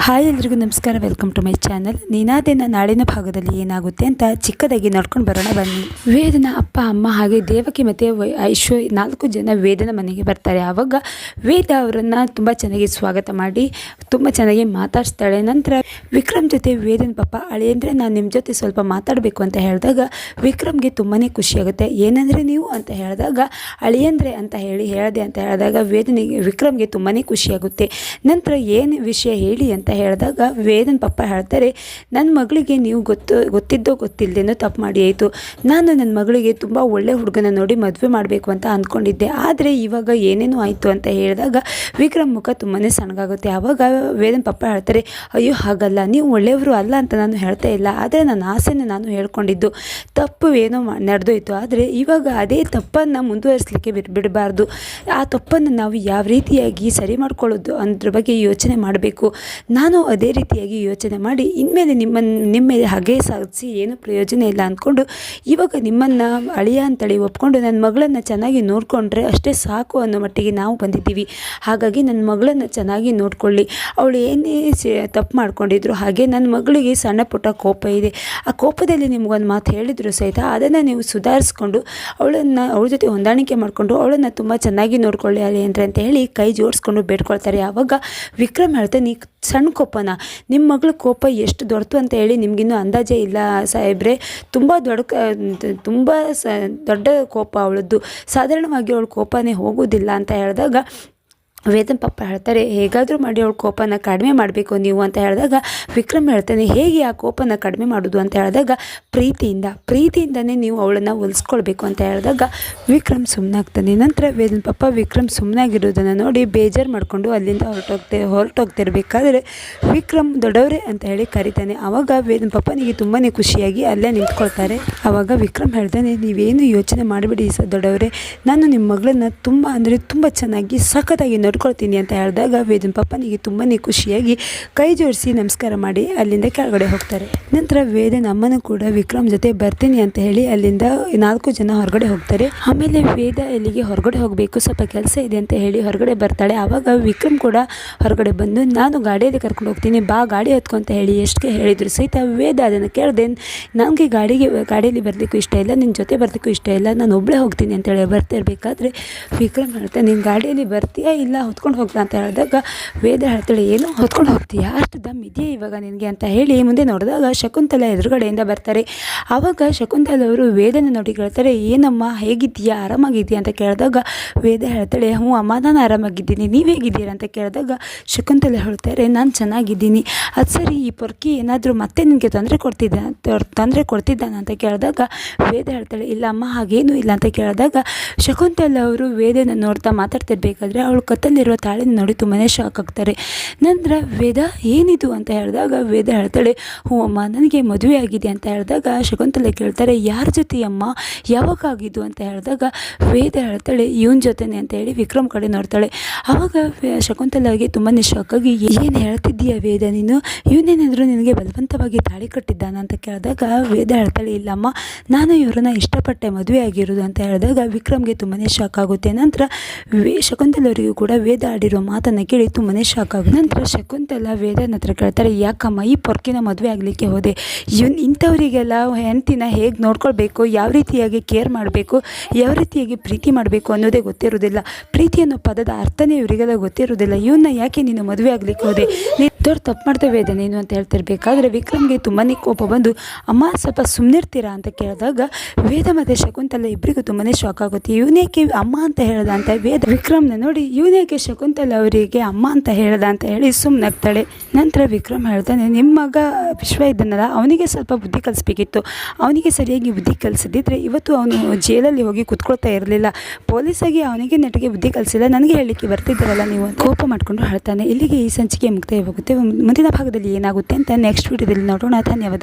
Hi ಎಲ್ರಿಗೂ ನಮಸ್ಕಾರ. Welcome to my channel ನೀನಾದೇನ ನಾಳಿನ ಭಾಗದಲ್ಲಿ ಏನಾಗುತ್ತೆ ಅಂತ ಚಿಕ್ಕದಾಗಿ ನೋಡ್ಕೊಂಡು ಬರೋಣ ಬನ್ನಿ. ವೇದನ ಅಪ್ಪ, ಅಮ್ಮ ಹಾಗೆ ದೇವಕಿ ಮತ್ತು ಐಶ್ವ ನಾಲ್ಕು ಜನ ವೇದನ ಮನೆಗೆ ಬರ್ತಾರೆ. ಆವಾಗ ವೇದ ಅವರನ್ನು ತುಂಬ ಚೆನ್ನಾಗಿ ಸ್ವಾಗತ ಮಾಡಿ, ತುಂಬ ಚೆನ್ನಾಗಿ ಮಾತಾಡಿಸ್ತಾಳೆ. ನಂತರ ವಿಕ್ರಮ್ ಜೊತೆ ವೇದನ ಪಾಪ ಅಳೆಯಂದರೆ ನಾನು ನಿಮ್ಮ ಜೊತೆ ಸ್ವಲ್ಪ ಮಾತಾಡಬೇಕು ಅಂತ ಹೇಳಿದಾಗ ವಿಕ್ರಮ್ಗೆ ತುಂಬಾ ಖುಷಿಯಾಗುತ್ತೆ ಏನಂದರೆ ನೀವು ಅಂತ ಹೇಳಿದಾಗ, ಅಳಿಯಂದ್ರೆ ಅಂತ ಹೇಳಿ, ಹೇಳಿದೆ ಅಂತ ಹೇಳಿದಾಗ ವೇದನಿಗೆ, ವಿಕ್ರಮ್ಗೆ ತುಂಬಾ ಖುಷಿಯಾಗುತ್ತೆ ನಂತರ ಏನು ವಿಷಯ ಹೇಳಿ ಹೇಳಿದಾಗ ವೇದನ್ ಪಪ್ಪ ಹೇಳ್ತಾರೆ ನನ್ನ ಮಗಳಿಗೆ ನೀವು ಗೊತ್ತು, ಗೊತ್ತಿದ್ದೋ ಗೊತ್ತಿಲ್ಲದೇನೋ ತಪ್ಪು ಮಾಡಿ ಆಯಿತು. ನಾನು ನನ್ನ ಮಗಳಿಗೆ ತುಂಬ ಒಳ್ಳೆ ಹುಡುಗನ ನೋಡಿ ಮದುವೆ ಮಾಡಬೇಕು ಅಂತ ಅಂದ್ಕೊಂಡಿದ್ದೆ ಆದರೆ ಇವಾಗ ಏನೇನೋ ಆಯಿತು ಅಂತ ಹೇಳಿದಾಗ ವಿಕ್ರಮ್ ಮುಖ ತುಂಬಾ ಸಣ್ಣಗಾಗುತ್ತೆ. ಆವಾಗ ವೇದನ್ ಪಪ್ಪ ಹೇಳ್ತಾರೆ, ಅಯ್ಯೋ, ಹಾಗಲ್ಲ. ನೀವು ಒಳ್ಳೆಯವರು ಅಲ್ಲ ಅಂತ ನಾನು ಹೇಳ್ತಾ ಇಲ್ಲ. ಆದರೆ ನನ್ನ ಆಸೆನ ನಾನು ಹೇಳ್ಕೊಂಡಿದ್ದು. ತಪ್ಪು ಏನೋ ನಡೆದೋಯ್ತು. ಆದರೆ ಇವಾಗ ಅದೇ ತಪ್ಪನ್ನು ಮುಂದುವರಿಸಲಿಕ್ಕೆ ಬಿಡ್, ಬಿಡಬಾರ್ದು. ಆ ತಪ್ಪನ್ನು ನಾವು ಯಾವ ರೀತಿಯಾಗಿ ಸರಿ ಮಾಡ್ಕೊಳ್ಳೋದು ಅದ್ರ ಬಗ್ಗೆ ಯೋಚನೆ ಮಾಡಬೇಕು. ನಾನು ಅದೇ ರೀತಿಯಾಗಿ ಯೋಚನೆ ಮಾಡಿ, ಇನ್ಮೇಲೆ ನಿಮ್ಮನ್ನು ನಿಮ್ಮ ಮೇಲೆ ಹಾಗೆ ಸಾಗಿಸಿ ಏನೂ ಪ್ರಯೋಜನ ಇಲ್ಲ ಅಂದ್ಕೊಂಡು, ಇವಾಗ ನಿಮ್ಮನ್ನು ಅಳಿಯ ಅಂತೇಳಿ ಒಪ್ಕೊಂಡು ನನ್ನ ಮಗಳನ್ನು ಚೆನ್ನಾಗಿ ನೋಡಿಕೊಂಡ್ರೆ ಅಷ್ಟೇ ಸಾಕು ಅನ್ನೋ ಮಟ್ಟಿಗೆ ನಾವು ಬಂದಿದ್ದೀವಿ. ಹಾಗಾಗಿ ನನ್ನ ಮಗಳನ್ನು ಚೆನ್ನಾಗಿ ನೋಡಿಕೊಳ್ಳಿ. ಅವಳು ಏನೇ ತಪ್ಪು ಮಾಡ್ಕೊಂಡಿದ್ರು ಹಾಗೆ ನನ್ನ ಮಗಳಿಗೆ ಸಣ್ಣ ಪುಟ್ಟ ಕೋಪ ಇದೆ. ಆ ಕೋಪದಲ್ಲಿ ನಿಮ್ಗೊಂದು ಮಾತು ಹೇಳಿದ್ರು ಸಹಿತ ಅದನ್ನು ನೀವು ಸುಧಾರಿಸ್ಕೊಂಡು, ಅವಳನ್ನು, ಅವಳ ಜೊತೆ ಹೊಂದಾಣಿಕೆ ಮಾಡಿಕೊಂಡು, ಅವಳನ್ನು ತುಂಬ ಚೆನ್ನಾಗಿ ನೋಡಿಕೊಳ್ಳಿ ಅಲ್ಲಿ ಅಂತ ಹೇಳಿ ಕೈ ಜೋಡಿಸ್ಕೊಂಡು ಬೇಡ್ಕೊಳ್ತಾರೆ. ಆವಾಗ ವಿಕ್ರಮ್ ಹೇಳ್ತಾನೆ "ಈ ಸಣ್ಣ ಕೋಪನ ನಿಮ್ಮ ಮಗಳ ಕೋಪ ಎಷ್ಟು ದೊಡ್ಡದು ಅಂತ ಹೇಳಿ ನಿಮಗಿನ್ನೂ ಅಂದಾಜೇ ಇಲ್ಲ ಸಾಹೇಬ್ರೆ. ತುಂಬ ದೊಡ್ಡ ತುಂಬ ಸ, ದೊಡ್ಡ ಕೋಪ ಅವಳದ್ದು. ಸಾಧಾರಣವಾಗಿ ಅವಳ ಕೋಪನೇ ಹೋಗೋದಿಲ್ಲ ಅಂತ ಹೇಳಿದಾಗ ವೇದನ್ ಪಪ್ಪ ಹೇಳ್ತಾರೆ, ಹೇಗಾದರೂ ಮಾಡಿ ಅವಳ ಕೋಪನ ಕಡಿಮೆ ಮಾಡಬೇಕು ನೀವು ಅಂತ ಹೇಳಿದಾಗ, ವಿಕ್ರಮ್ ಹೇಳ್ತಾನೆ, ಹೇಗೆ ಆ ಕೋಪನ ಕಡಿಮೆ ಮಾಡೋದು ಅಂತ ಹೇಳಿದಾಗ, ಪ್ರೀತಿಯಿಂದ, ಪ್ರೀತಿಯಿಂದನೇ ನೀವು ಅವಳನ್ನು ಒಲಿಸ್ಕೊಳ್ಬೇಕು ಅಂತ ಹೇಳಿದಾಗ, ವಿಕ್ರಮ್ ಸುಮ್ಮನಾಗ್ತಾನೆ ನಂತರ ವೇದನ್ ಪಪ್ಪ ವಿಕ್ರಮ್ ಸುಮ್ಮನಾಗಿರೋದನ್ನು ನೋಡಿ ಬೇಜಾರು ಮಾಡಿಕೊಂಡು ಅಲ್ಲಿಂದ ಹೊರಟೋಗ್ತೆ, ಹೊರಟೋಗ್ತಿರ್ಬೇಕಾದ್ರೆ ವಿಕ್ರಮ್ ದೊಡ್ಡವರೇ ಅಂತ ಹೇಳಿ ಕರಿತಾನೆ. ಆವಾಗ ವೇದನ್ ಪಪ್ಪನಿಗೆ ತುಂಬಾ ಖುಷಿಯಾಗಿ ಅಲ್ಲೇ ನಿಂತ್ಕೊಳ್ತಾರೆ. ಆವಾಗ ವಿಕ್ರಮ್ ಹೇಳ್ತಾನೆ, ನೀವೇನು ಯೋಚನೆ ಮಾಡಿಬಿಡಿ ಸ ದೊಡ್ಡವರೇ. ನಾನು ನಿಮ್ಮ ಮಗಳನ್ನ ತುಂಬ ಅಂದರೆ ತುಂಬ ಚೆನ್ನಾಗಿ ಸಖತ್ತಾಗಿ ನೋಡ್ಕೊಳ್ತೀನಿ ಅಂತ ಹೇಳಿದಾಗ ವೇದನ್ ಪಪ್ಪನಿಗೆ ತುಂಬಾ ಖುಷಿಯಾಗಿ ಕೈ ಜೋಡಿಸಿ ನಮಸ್ಕಾರ ಮಾಡಿ ಅಲ್ಲಿಂದ ಕೆಳಗಡೆ ಹೋಗ್ತಾರೆ. ನಂತರ ವೇದನ್ ಅಮ್ಮನೂ ಕೂಡ ವಿಕ್ರಮ್ ಜೊತೆ ಬರ್ತೀನಿ ಅಂತ ಹೇಳಿ ಅಲ್ಲಿಂದ ನಾಲ್ಕು ಜನ ಹೊರಗಡೆ ಹೋಗ್ತಾರೆ. ಆಮೇಲೆ ವೇದ ಇಲ್ಲಿಗೆ ಹೊರಗಡೆ ಹೋಗಬೇಕು? ಸ್ವಲ್ಪ ಕೆಲಸ ಇದೆ ಅಂತ ಹೇಳಿ ಹೊರಗಡೆ ಬರ್ತಾಳೆ. ಆವಾಗ ವಿಕ್ರಮ್ ಕೂಡ ಹೊರಗಡೆ ಬಂದು, ನಾನು ಗಾಡಿಯಲ್ಲಿ ಕರ್ಕೊಂಡು ಹೋಗ್ತೀನಿ, ಬಾ ಗಾಡಿ ಹತ್ಕೊ ಅಂತ ಹೇಳಿ ಎಷ್ಟಕ್ಕೆ ಹೇಳಿದ್ರು. ಸಹಿತ ವೇದ ಅದನ್ನು ಕೇಳಿದೆ, ನನಗೆ ಗಾಡಿಗೆ, ಗಾಡಿಯಲ್ಲಿ ಬರಲಿಕ್ಕೂ ಇಷ್ಟ ಇಲ್ಲ ನಿನ್ನ ಜೊತೆ ಬರಲಿಕ್ಕೂ ಇಷ್ಟ ಇಲ್ಲ, ನಾನು ಒಬ್ಬಳೇ ಹೋಗ್ತೀನಿ ಅಂತೇಳಿ ಬರ್ತಾ ಇರಬೇಕಾದ್ರೆ ವಿಕ್ರಮ್ ಹೇಳ್ತಾ ನೀನು ಗಾಡಿಯಲ್ಲಿ ಬರ್ತೀಯಾ ಇಲ್ಲ ಹೊತ್ಕೊಂಡು ಹೋಗ್ತಾ ಅಂತ ಹೇಳಿದಾಗ, ವೇದ ಹೇಳ್ತಾಳೆ, ಏನು? ಹೊತ್ಕೊಂಡು ಹೋಗ್ತೀಯಾ? ಅಷ್ಟು ದಮ್ ಇದೆಯಾ ಇವಾಗ ನಿನಗೆ? ಅಂತ ಹೇಳಿ ಮುಂದೆ ನೋಡಿದಾಗ ಶಕುಂತಲ ಎದುರುಗಡೆಯಿಂದ ಬರ್ತಾರೆ. ಆವಾಗ ಶಕುಂತಲೆ ಅವರು ವೇದನ ನೋಡಿ ಕೇಳ್ತಾರೆ, ಏನಮ್ಮ, ಹೇಗಿದ್ದೀಯಾ? ಆರಾಮಾಗಿದ್ದೀಯಾ? ಅಂತ ಕೇಳಿದಾಗ, ವೇದ ಹೇಳ್ತಾಳೆ, ಹ್ಞೂ ಅಮ್ಮ, ನಾನು ಆರಾಮಾಗಿದ್ದೀನಿ. ನೀವು ಹೇಗಿದ್ದೀರಾ? ಅಂತ ಕೇಳಿದಾಗ, ಶಕುಂತಲೆ ಹೇಳ್ತಾರೆ, ನಾನು ಚೆನ್ನಾಗಿದ್ದೀನಿ. ಅದು ಸರಿ, ಈ ಪೊರ್ಕಿ ಏನಾದರೂ ಮತ್ತೆ ನಿನಗೆ ತೊಂದರೆ ಕೊಡ್ತಿದ್ದ ತೊಂದರೆ ಕೊಡ್ತಿದ್ದಾನ? ಅಂತ ಕೇಳಿದಾಗ, ವೇದ ಹೇಳ್ತಾಳೆ ಇಲ್ಲ ಅಮ್ಮ ಹಾಗೇನೂ ಇಲ್ಲ. ಅಂತ ಕೇಳಿದಾಗ, ಶಕುಂತಲ ಅವರು ವೇದನ ನೋಡ್ತಾ ಮಾತಾಡ್ತಿರ್ಬೇಕಾದ್ರೆ, ಅವಳು ಕತ್ತಲ್ಲಿರುವ ತಾಳಿನ ನೋಡಿ ತುಂಬಾ ಶಾಕ್ ಆಗ್ತಾರೆ. ನಂತರ ವೇದ, ಏನಿದು ಅಂತ ಹೇಳಿದಾಗ ವೇದ ಹೇಳ್ತಾಳೆ ಹ್ಞೂ ಅಮ್ಮ ನನಗೆ ಮದುವೆ ಆಗಿದೆ ಅಂತ ಹೇಳಿದಾಗ ಶಕುಂತಲೆ ಕೇಳ್ತಾರೆ, ಯಾರ ಜೊತೆ ಅಮ್ಮ ಯಾವಾಗ ಆಗಿದ್ದು ಅಂತ ಹೇಳಿದಾಗ ವೇದ ಹೇಳ್ತಾಳೆ, ಇವನ ಜೊತೆನೆ ಅಂತ ಹೇಳಿ ವಿಕ್ರಮ್ ಕಡೆ ನೋಡ್ತಾಳೆ. ಆವಾಗ ಶಕುಂತಲಾಗೆ ತುಂಬಾ ಶಾಕ್ ಆಗಿ, ಏನು ಹೇಳ್ತಿದ್ದೀಯ ವೇದ ನೀನು? ಇವನೇನಾದರೂ ನಿನಗೆ ಬಲವಂತವಾಗಿ ತಾಳಿ ಕಟ್ಟಿದ್ದಾನ? ಅಂತ ಕೇಳಿದಾಗ ವೇದ ಹೇಳ್ತಾಳೆ, ಇಲ್ಲಮ್ಮ, ನಾನು ಇವರನ್ನ ಇಷ್ಟಪಟ್ಟೆ ಮದುವೆ ಆಗಿರೋದು ಅಂತ ಹೇಳಿದಾಗ ವಿಕ್ರಮ್ಗೆ ತುಂಬಾ ಶಾಕ್ ಆಗುತ್ತೆ. ನಂತರ ಶಕುಂತಲವರಿಗೂ ಕೂಡ ವೇದ ಆಡಿರೋ ಮಾತನ್ನು ಕೇಳಿ ತುಂಬನೇ ಶಾಕ್ ಆಗುತ್ತೆ ನಂತರ ಶಕುಂತಲ ವೇದನ ಹತ್ರ ಕೇಳ್ತಾರೆ, ಯಾಕಮ್ಮ ಈ ಪೊರ್ಕಿನ ಮದುವೆ ಆಗಲಿಕ್ಕೆ ಹೋದೆ? ಇವ್ನು ಇಂಥವರಿಗೆಲ್ಲ ಹೆಂಡ್ತಿನ ಹೇಗೆ ನೋಡ್ಕೊಳ್ಬೇಕು? ಯಾವ ರೀತಿಯಾಗಿ ಕೇರ್ ಮಾಡಬೇಕು? ಯಾವ ರೀತಿಯಾಗಿ ಪ್ರೀತಿ ಮಾಡಬೇಕು ಅನ್ನೋದೇ ಗೊತ್ತಿರೋದಿಲ್ಲ. ಪ್ರೀತಿ ಅನ್ನೋ ಪದದ ಅರ್ಥನೇ ಇವರಿಗೆಲ್ಲ ಗೊತ್ತಿರೋದಿಲ್ಲ. ಇವನ್ನ ಯಾಕೆ ನೀನು ಮದುವೆ ಆಗಲಿಕ್ಕೆ ಹೋದೆ? ದೊಡ್ಡ ತಪ್ಪು ಮಾಡ್ತಾ ವೇದ, ನೀನು ಅಂತ ಹೇಳ್ತಿರ್ಬೇಕಾದ್ರೆ ವಿಕ್ರಮ್ಗೆ ತುಂಬಾ ಕೋಪ ಬಂದು, ಅಮ್ಮ ಸ್ವಲ್ಪ ಸುಮ್ಮನಿರ್ತೀರಾ ಅಂತ ಕೇಳಿದಾಗ ವೇದ ಮತ್ತು ಶಕುಂತಲ ಇಬ್ಬರಿಗೂ ತುಂಬಾ ಶಾಕ್ ಆಗುತ್ತೆ. ಇವನೇಕೆ ಅಮ್ಮ ಅಂತ ಹೇಳ್ದ? ವೇದ ವಿಕ್ರಮ್ನ ನೋಡಿ ಇವನೇಕೆ ಶಕುಂತಲ ಅವರಿಗೆ ಅಮ್ಮ ಅಂತ ಹೇಳ್ದ ಅಂತ ಹೇಳಿ ಸುಮ್ಮನಾಗ್ತಾಳೆ ನಂತರ ವಿಕ್ರಮ್ ಹೇಳ್ತಾನೆ ನಿಮ್ಮ ಮಗ ವಿಶ್ವ ಇದ್ದಾನಲ್ಲ, ಅವನಿಗೆ ಸ್ವಲ್ಪ ಬುದ್ಧಿ ಕಲಿಸ್ಬೇಕಿತ್ತು. ಅವನಿಗೆ ಸರಿಯಾಗಿ ಬುದ್ಧಿ ಕಲಿಸದಿದ್ದರೆ ಇವತ್ತು ಅವನು ಜೈಲಲ್ಲಿ ಹೋಗಿ ಕುತ್ಕೊಳ್ತಾ ಇರಲಿಲ್ಲ. ಪೊಲೀಸಾಗಿ ಅವನಿಗೆ ನೆಟ್ಟಿಗೆ ಬುದ್ಧಿ ಕಲಿಸಿಲ್ಲ. ನನಗೆ ಹೇಳಲಿಕ್ಕೆ ಬರ್ತಿದ್ದಾರಲ್ಲ ನೀವು ಕೋಪ ಮಾಡಿಕೊಂಡು ಹೇಳ್ತಾನೆ. ಇಲ್ಲಿಗೆ ಈ ಸಂಚಿಕೆ ಮುಕ್ತಾಯವಾಗುತ್ತೆ. ಮುಂದಿನ ಭಾಗದಲ್ಲಿ ಏನಾಗುತ್ತೆ ಅಂತ ನೆಕ್ಸ್ಟ್ ವಿಡಿಯೋದಲ್ಲಿ ನೋಡೋಣ. ಧನ್ಯವಾದ.